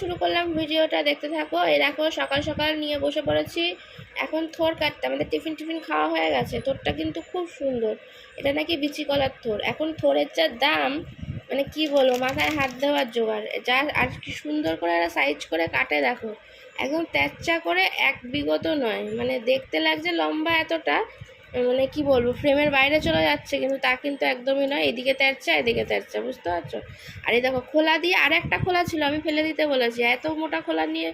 শুরু করলাম ভিডিওটা, দেখতে থাকো। এই দেখো, সকাল সকাল নিয়ে বসে পড়েছি। এখন থোর কাটতে, আমাদের টিফিন টিফিন খাওয়া হয়ে গেছে। থোরটা কিন্তু খুব সুন্দর। এটা নাকি বিচি কলার থোর। এখন থোরের যা দাম মানে কি বলব, মাথায় হাত দেওয়ার জোগাড়। যা আর কি সুন্দর করে এরা সাইজ করে কাটে, দেখো। একদম তেচ্চা করে এক বিগত নয়। মানে দেখতে লাগছে লম্বা এতটা। মানে কি বলব ফ্রেমের বাইরে চলে যাচ্ছে, কিন্তু তা কিন্তু একদমই নয়, এদিকে তেরচা এদিকে তেরচা, বুঝতে পারছ? আর এই দেখো, খোলা দিয়ে আর একটা খোলা ছিল, আমি ফেলে দিতে বলেছি, এত মোটা খোলা নিয়ে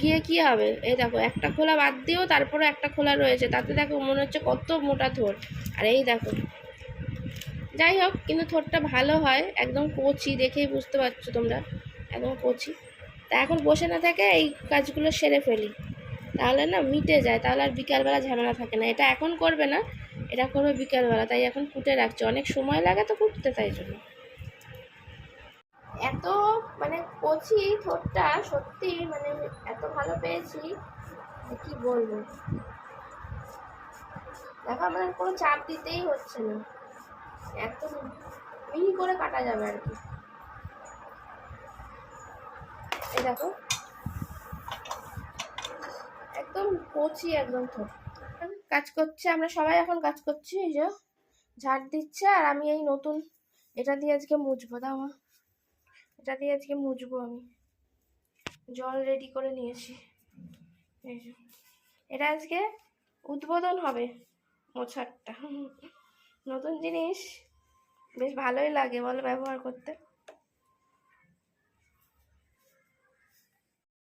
গিয়ে কি হবে? এই দেখো, একটা খোলা বাদ দিয়েও তারপরে একটা খোলা রয়েছে, তাতে দেখো মনে হচ্ছে কত মোটা থোর। আর এই দেখো, যাই হোক, কিন্তু থোরটা ভালো হয়, একদম কচি দেখেই বুঝতে পারছ তোমরা, একদম কচি। তা এখন বসে না থাকে এই কাজগুলো সেরে ফেলি। তাহলে না মিটে যায়, তাহলে আর বিকালবেলা ঝামেলা থাকে না। এটা এখন করবে না, এটা করবে বিকালবেলা, তাই এখন কুটে রাখছে। অনেক সময় লাগে তো কুটতে, তাই জন্য। এত মানে কচি ঠোঁটটা, সত্যি মানে এত ভালো পেয়েছি, কি বলব? দেখো, আমাদের কোনো চাপ দিতেই হচ্ছে না। এত মিহি করে কাটা যাবে আর কি। দেখো। একদম কচি, একদম ঠোঁট কাজ করছে, আমরা সবাই এখন কাজ করছি, এই যে ঝাড় দিচ্ছে, আর আমি এই নতুন এটা দিয়ে আজকে মুছবো, দাও। এটা দিয়ে আজকে মুছবো আমি। জল রেডি করে নিয়েছি। এই যে। এটা আজকে উদ্বোধন হবে মোছারটা। নতুন জিনিস, বেশ ভালোই লাগে বলো ব্যবহার করতে।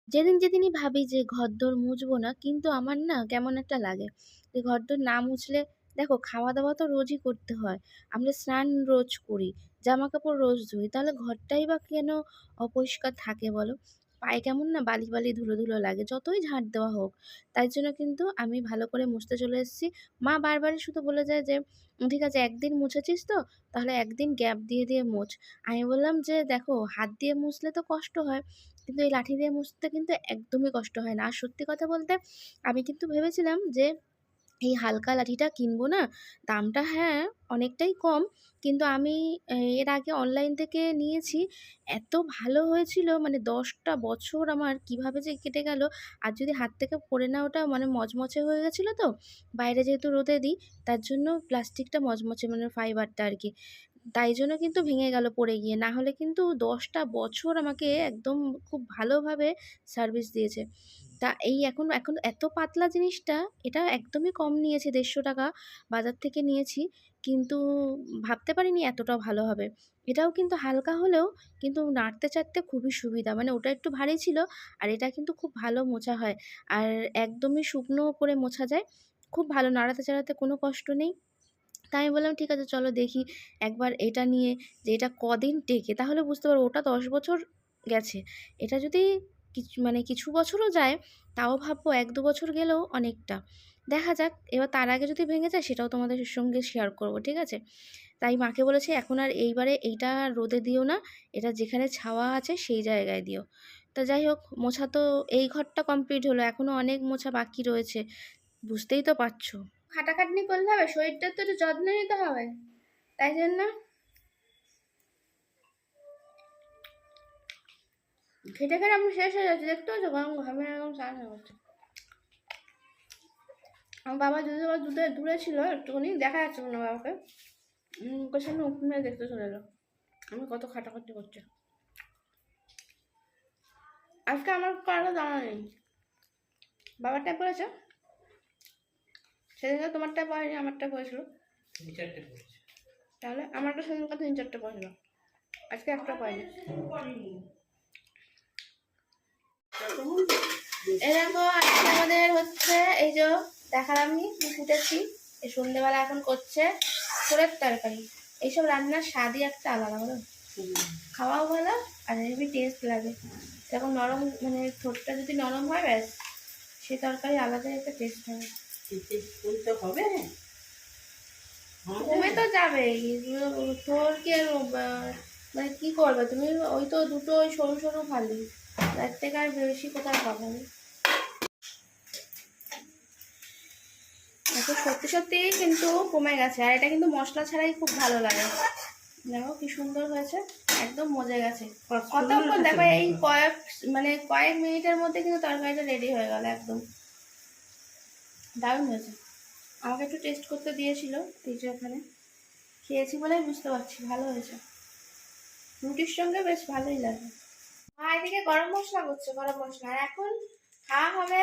যেদিন যেদিনই ভাবি যে ঘরদোর মুছবো না, কিন্তু আমার না কেমন একটা লাগে। যে ঘরদোর না মুছলে, দেখো খাওয়া দাওয়া তো রোজই করতে হয়। আমরা স্নান রোজ করি জামা কাপড় রোজ ধুই, তাহলে ঘরটাই বা কেন অপরিষ্কার থাকে বলো? পায়ে কেমন না বালি বালি ধুলো ধুলো লাগে, যতই ঝাঁট দেওয়া হোক। তাই জন্য কিন্তু আমি ভালো করে মুছতে চলে এসেছি। মা বারবারই শুধু বলে যায় যে ঠিক আছে, একদিন মুছেছিস তো, তাহলে একদিন গ্যাপ দিয়ে দিয়ে মুছ। আমি বললাম যে, দেখো, হাত দিয়ে মুছলে তো কষ্ট হয়, কিন্তু এই লাঠি দিয়ে মুছতে কিন্তু একদমই কষ্ট হয় না। আর সত্যি কথা বলতে, আমি কিন্তু ভেবেছিলাম যে এই হালকা লাঠিটা কিনবো না? দামটা হ্যাঁ অনেকটাই কম। কিন্তু আমি এর আগে অনলাইন থেকে নিয়েছি। এত ভালো হয়েছিল মানে দশটা বছর আমার কীভাবে যে কেটে গেল। আর যদি হাত থেকে পড়ে না ওটা মানে মচমচে হয়ে গেছিল তো? বাইরে যেহেতু রোদে দিই, তার জন্য প্লাস্টিকটা মচমচে মানে ফাইবারটা আর কি তাই জন্য কিন্তু ভেঙে গেল, পড়ে গিয়ে। না হলে কিন্তু দশটা বছর আমাকে একদম খুব ভালোভাবে সার্ভিস দিয়েছে। তা এই এখন এখন এত পাতলা জিনিসটা, এটা একদমই কম নিয়েছে, দেড়শো টাকা বাজার থেকে নিয়েছি। কিন্তু ভাবতে পারিনি এতটা ভালো হবে। এটাও কিন্তু হালকা হলেও কিন্তু নাড়তে চাড়তে খুবই সুবিধা। মানে ওটা একটু ভারী ছিল আর এটা কিন্তু খুব ভালো মোছা হয়। আর একদমই শুকনো করে মোছা যায়। খুব ভালো নাড়াতে চাড়াতে কোনো কষ্ট নেই। তাই আমি বললাম, ঠিক আছে, চলো দেখি একবার এটা নিয়ে যে এটা কদিন টেকে। তাহলে বুঝতে পারব, ওটা দশ বছর গেছে। এটা যদি কিছু মানে কিছু বছরও যায়, তাও ভাববো এক দু বছর গেলেও অনেকটা। দেখা যাক, এবার তার আগে যদি ভেঙে যায়, সেটাও তোমাদের সঙ্গে শেয়ার করব, ঠিক আছে? তাই মাকে বলেছি, এখন আর এইবারে এইটা রোদে দিও না, এটা যেখানে ছাওয়া আছে সেই জায়গায় দিও। তা যাই হোক, মোছা তো এই ঘরটা কমপ্লিট হলো এখনও অনেক মোছা বাকি রয়েছে, বুঝতেই তো পারছ। খাটাখাটনি করলে হবে, শরীরটা তো একটু যত্ন নিতে হবে। তাই জন্য খেটে খেটে আমি শেষ হয়ে যাচ্ছে, দেখতে পাচ্ছ গরম ঘামে এরকম স্নান হয়ে যাচ্ছে আমার বাবা যদি আবার দূরে দূরে ছিল একটুখানি, দেখা যাচ্ছে না বাবাকে। মুখের সামনে মেরে দেখতে চলে এলো। আমি কত খাটাখাটি করছে। আজকে আমার কারও জানা নেই। বাবারটা পড়েছে সেদিনকে তোমারটা পড়েনি আমারটা পড়েছিল তিন চারটে পড়েছে তাহলে আমারটা সেদিনকে তিন চারটে পড়েছিল আজকে একটা পাইনি এরকম আজকে আমাদের হচ্ছে এই যে দেখালাম আমি ফুটেছি এই সন্ধ্যেবেলা এখন করছে ছোলের তরকারি। এইসব রান্নার স্বাদই একটা আলাদা বলো। খাওয়াও ভালো আর হেভি টেস্ট লাগে। এরকম নরম মানে ঠোঁটটা যদি নরম হয় ব্যাস সেই তরকারি আলাদাই একটা টেস্ট হবে বলতে হবে কমে তো যাবেই তোর কি মানে কি করবে? তুমি ওই তো দুটো ওই সরু সরু ফালি। তার থেকে আর বেশি কোথাও পাবো এখন সত্যি সত্যি কিন্তু কমে গেছে। আর এটা কিন্তু মশলা ছাড়াই খুব ভালো লাগে। দেখো কি সুন্দর হয়েছে। একদম মজে গেছে। কতক্ষণ দেখো এই কয়েক মানে কয়েক মিনিটের মধ্যে কিন্তু তরকারিটা রেডি হয়ে গেল একদম। দারুণ হয়েছে। আমাকে একটু টেস্ট করতে দিয়েছিল তিজু ওখানে খেয়েছি বলেই বুঝতে পারছি, ভালো হয়েছে। রুটির সঙ্গে বেশ ভালোই লাগে। মা এদিকে গরম মশলা করছে, গরম মশলা। এখন খাওয়া হবে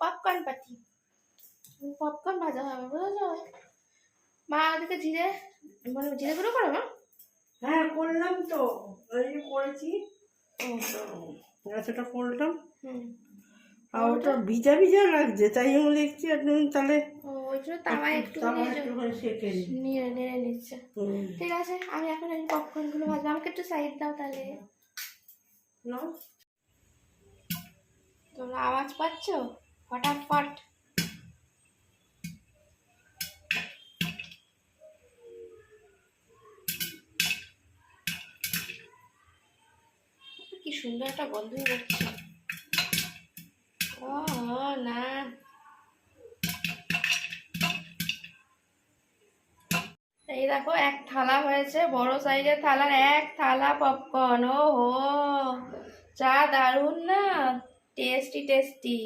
পপকর্ন পাটি পপকর্ন ভাজা হবে, বুঝেছ? মা ওদিকে জিরে মানে জিরে গুঁড়ো করো মা হ্যাঁ করলাম তো। করেছি। গাছটা করলাম। আর ওটা ভিজা ভিজা লাগছে তাই আমি দেখছি একদম তাহলে। ঠিক আছে আমি এখন এই পপকর্নগুলো ভাজবো। আমাকে একটু সাইড দাও তাহলে। তোমরা আওয়াজ পাচ্ছ? ফটাফট। কি সুন্দর একটা গন্ধ বেরোচ্ছে না। এই দেখো, এক থালা হয়েছে, বড় সাইজের থালার এক থালা পপকর্ন ও হো চা দারুণ না? টেস্টি টেস্টি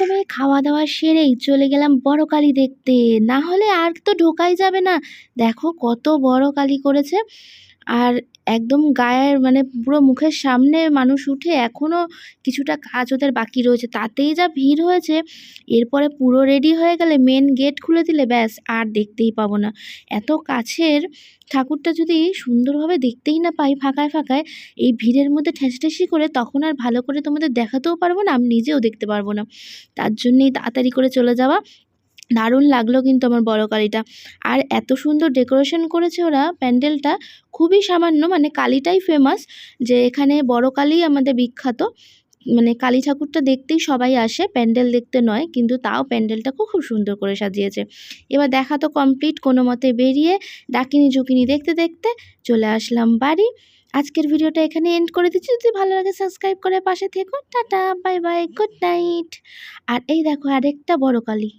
রকমে খাওয়া দাওয়া সেরেই চলে গেলাম বড় কালী দেখতে। না হলে আর তো ঢোকাই যাবে না। দেখো কত বড় কালী করেছে। আর একদম গায়ের মানে পুরো মুখের সামনে মানুষ উঠে এখনও কিছুটা কাজ ওদের বাকি রয়েছে। তাতেই যা ভিড় হয়েছে, এরপরে পুরো রেডি হয়ে গেলে মেন গেট খুলে দিলে ব্যাস, আর দেখতেই পাবো না। এত কাছের ঠাকুরটা যদি সুন্দরভাবে দেখতেই না পাই ফাঁকায় ফাঁকায়, এই ভিড়ের মধ্যে ঠেসঠেসি করে তখন আর ভালো করে তোমাদের দেখাতেও পারব না, আমি নিজেও দেখতে পারব না। তার জন্যেই তাড়াতাড়ি করে চলে যাওয়া। দারুণ লাগল কিন্তু আমার বড় কালীটা। আর এত সুন্দর ডেকোরেশন করেছে ওরা প্যান্ডেলটা, খুবই সামান্য মানে কালীটাই ফেমাস যে এখানে বড় কালী আমাদের বিখ্যাত। মানে কালী ঠাকুরটা দেখতেই সবাই আসে, প্যান্ডেল দেখতে নয়, কিন্তু তাও প্যান্ডেলটা খুব খুব সুন্দর করে সাজিয়েছে। এবার দেখা তো কমপ্লিট কোনো মতে বেরিয়ে ডাকিনি ঝুঁকিনি দেখতে দেখতে চলে আসলাম বাড়ি। আজকের ভিডিওটা এখানে এন্ড করে দিচ্ছি। যদি ভালো লাগে সাবস্ক্রাইব করে পাশে থেকো। Tata bye bye good night আর এই দেখো আরেকটা বড় কালী।